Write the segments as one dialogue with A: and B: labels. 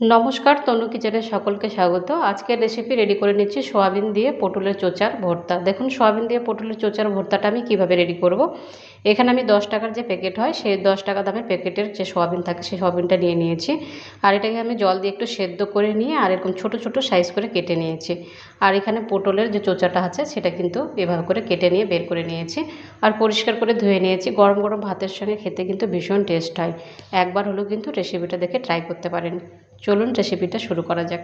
A: নমস্কার, তনু কিচেনে সকলকে স্বাগত। আজকের রেসিপি রেডি করে নিচ্ছি সোয়াবিন দিয়ে পটলের চোচার ভর্তা। দেখুন, সোয়াবিন দিয়ে পটলের চোচার ভর্তাটা আমি কীভাবে রেডি করব? এখানে আমি দশ টাকার যে প্যাকেট হয়, সেই দশ টাকা দামের প্যাকেটের যে সোয়াবিন থাকে, সেই সোয়াবিনটা নিয়ে নিয়েছি। আর এটাকে আমি জল দিয়ে একটু সেদ্ধ করে নিয়ে আর এরকম ছোট ছোট সাইজ করে কেটে নিয়েছি। আর এখানে পটলের যে চোচাটা আছে, সেটা কিন্তু এভাবে করে কেটে নিয়ে বের করে নিয়েছি। আর পরিষ্কার করে ধুয়ে নিয়েছি। গরম গরম ভাতের সঙ্গে খেতে কিন্তু ভীষণ টেস্ট হয়। একবার হলেও কিন্তু রেসিপিটা দেখে ট্রাই করতে পারেন। চলুন রেসিপিটা শুরু করা যাক।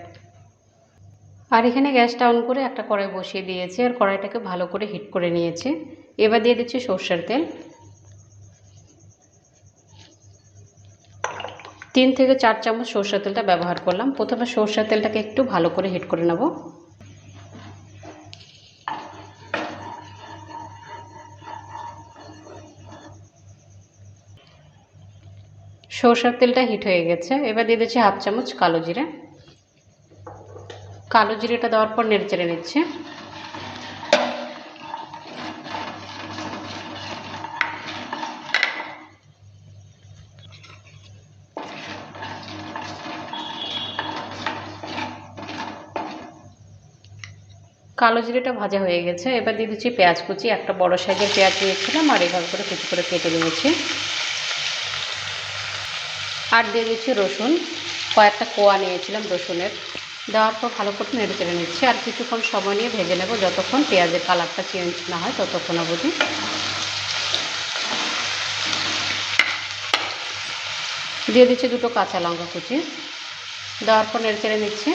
A: আর এখানে গ্যাসটা অন করে একটা কড়াই বসিয়ে দিয়েছি আর কড়াইটাকে ভালো করে হিট করে নিয়েছি। এবার দিয়ে দিচ্ছি সর্ষের তেল। তিন থেকে চার চামচ সর্ষের তেলটা ব্যবহার করলাম। প্রথমে সর্ষের তেলটাকে একটু ভালো করে হিট করে নেব। সর্ষের তেলটা হিট হয়ে গেছে। এবার দিয়ে দিচ্ছি হাফ চামচ কালো জিরে। কালো জিরেটা দেওয়ার পর নেড়ে চেড়ে নিচ্ছে। কালো জিরেটা ভাজা হয়ে গেছে। এবার দিয়ে দিচ্ছি পেঁয়াজ কুচি। একটা বড় সাইজের পেঁয়াজ নিয়েছিলাম আর এভাবে করে কিছু করে কেটে নিয়েছি। আর দিয়ে দিচ্ছি রসুন। কয়েকটা কোয়া নিয়েছিলাম রসুনের। দেওয়ার পর ভালো করে নেড়ে চেড়ে নিচ্ছি। আর কিছুক্ষণ সময় নিয়ে ভেজে নেব। যতক্ষণ পেঁয়াজের কালারটা চেঞ্জ না হয় ততক্ষণ অবধি। দিয়ে দিচ্ছি দুটো কাঁচা লঙ্কা কুচি। দেওয়ার পর নেড়ে চেড়ে নিচ্ছি।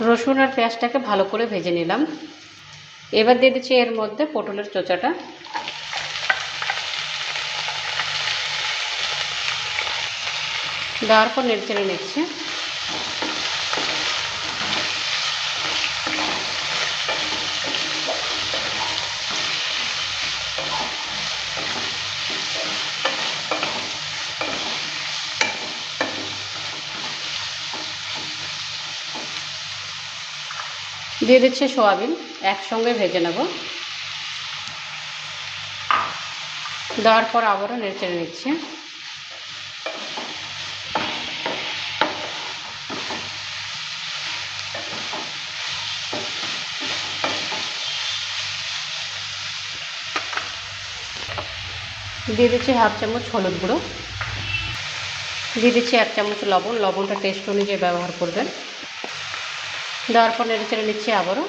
A: রসুন আর পেঁয়াজটাকে ভালো করে ভেজে নিলাম। এবার দিয়ে দিচ্ছি এর মধ্যে পটলের চোচাটা। দেওয়ার পর নেড়ে চেড়ে নিচ্ছি। দিয়ে দিচ্ছে সোয়াবিন, একসঙ্গে ভেজে নেব। দেওয়ার পর আবারও নেড়ে নিচ্ছি। দিয়ে দিচ্ছি হাফ চামচ হলুদ গুঁড়ো। দিয়ে দিচ্ছি এক চামচ লবণ, লবণটা টেস্ট অনুযায়ী ব্যবহার করবেন। দেওয়ার পর নেড়ে চেড়ে নিচ্ছি আবারও।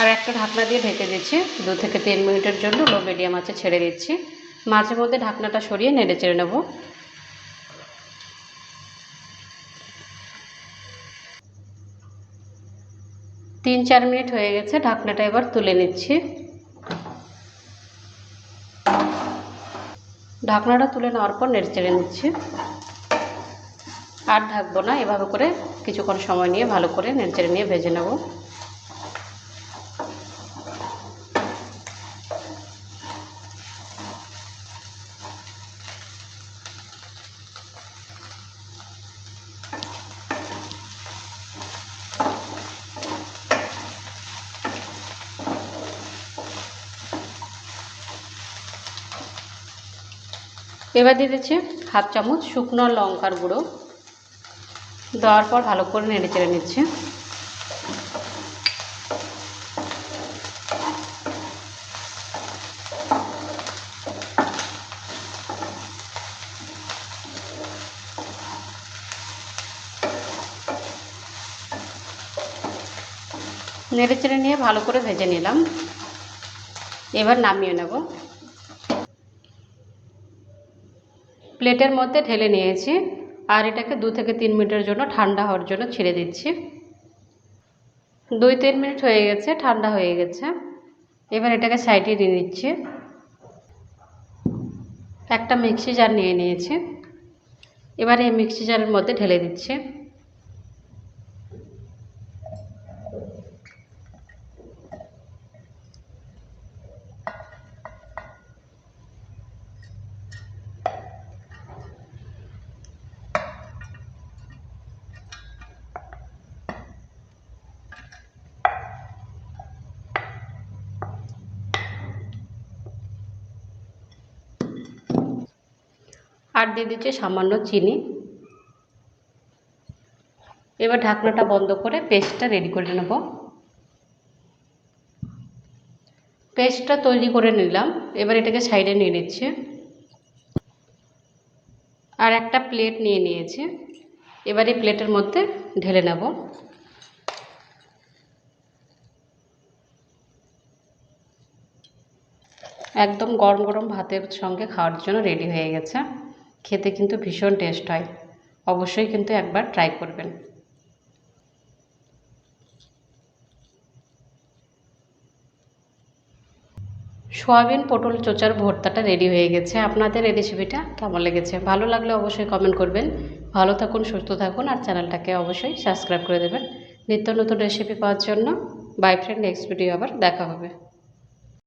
A: আর একটা ঢাকনা দিয়ে ঢেকে দিচ্ছি। দু থেকে তিন মিনিটের জন্য লো মিডিয়াম আছে ছেড়ে দিচ্ছি। মাঝে মধ্যে ঢাকনাটা সরিয়ে নেড়ে চেড়ে নেব। তিন চার মিনিট হয়ে গেছে, ঢাকনাটা এবার তুলে নিচ্ছি। ঢাকনাটা তুলে নেওয়ার পর নেড়ে চেড়ে নিচ্ছি। আর ঢাকবো না, এভাবে করে কিছুক্ষণ সময় নিয়ে ভালো করে নেড়ে চেড়ে নিয়ে ভেজে নেব। এবার দিয়ে দিচ্ছি হাফ চামচ শুকনো লঙ্কার গুঁড়ো। দেওয়ার পর ভালো করে নেড়ে চেড়ে নিচ্ছে। নেড়ে চেড়ে নিয়ে ভালো করে ভেজে নিলাম। এবার নামিয়ে নেব। প্লেটের মধ্যে ঢেলে নিয়েছি আর এটাকে দু থেকে তিন মিনিটের জন্য ঠান্ডা হওয়ার জন্য ছেড়ে দিচ্ছি। দুই তিন মিনিট হয়ে গেছে, ঠান্ডা হয়ে গেছে। এবার এটাকে সাইডে নিয়ে দিচ্ছি একটা মিক্সি জার নিয়ে নিয়েছি। এবার এই মিক্সি জারের মধ্যে ঢেলে দিচ্ছি। আর দিয়ে দিচ্ছি সামান্য চিনি। এবার ঢাকনাটা বন্ধ করে পেস্টটা রেডি করে নেব। পেস্টটা তৈরি করে নিলাম, এবার এটাকে সাইডে নিয়ে নিচ্ছি। আর একটা প্লেট নিয়ে নিয়েছি, এবার এই প্লেটের মধ্যে ঢেলে নেব। একদম গরম গরম ভাতের সঙ্গে খাওয়ার জন্য রেডি হয়ে গেছে। খেতে কিন্তু ভীষণ টেস্ট হয়। অবশ্যই কিন্তু একবার ট্রাই করবেন। সোয়াবিন পটল চোচার ভর্তাটা রেডি হয়ে গেছে। আপনাদের এই রেসিপিটা কেমন লেগেছে? ভালো লাগলে অবশ্যই কমেন্ট করবেন। ভালো থাকুন, সুস্থ থাকুন আর চ্যানেলটাকে অবশ্যই সাবস্ক্রাইব করে দেবেন। নিত্য নতুন রেসিপি পাওয়ার জন্য। বাই ফ্রেন্ড নেক্সট ভিডিও আবার দেখা হবে।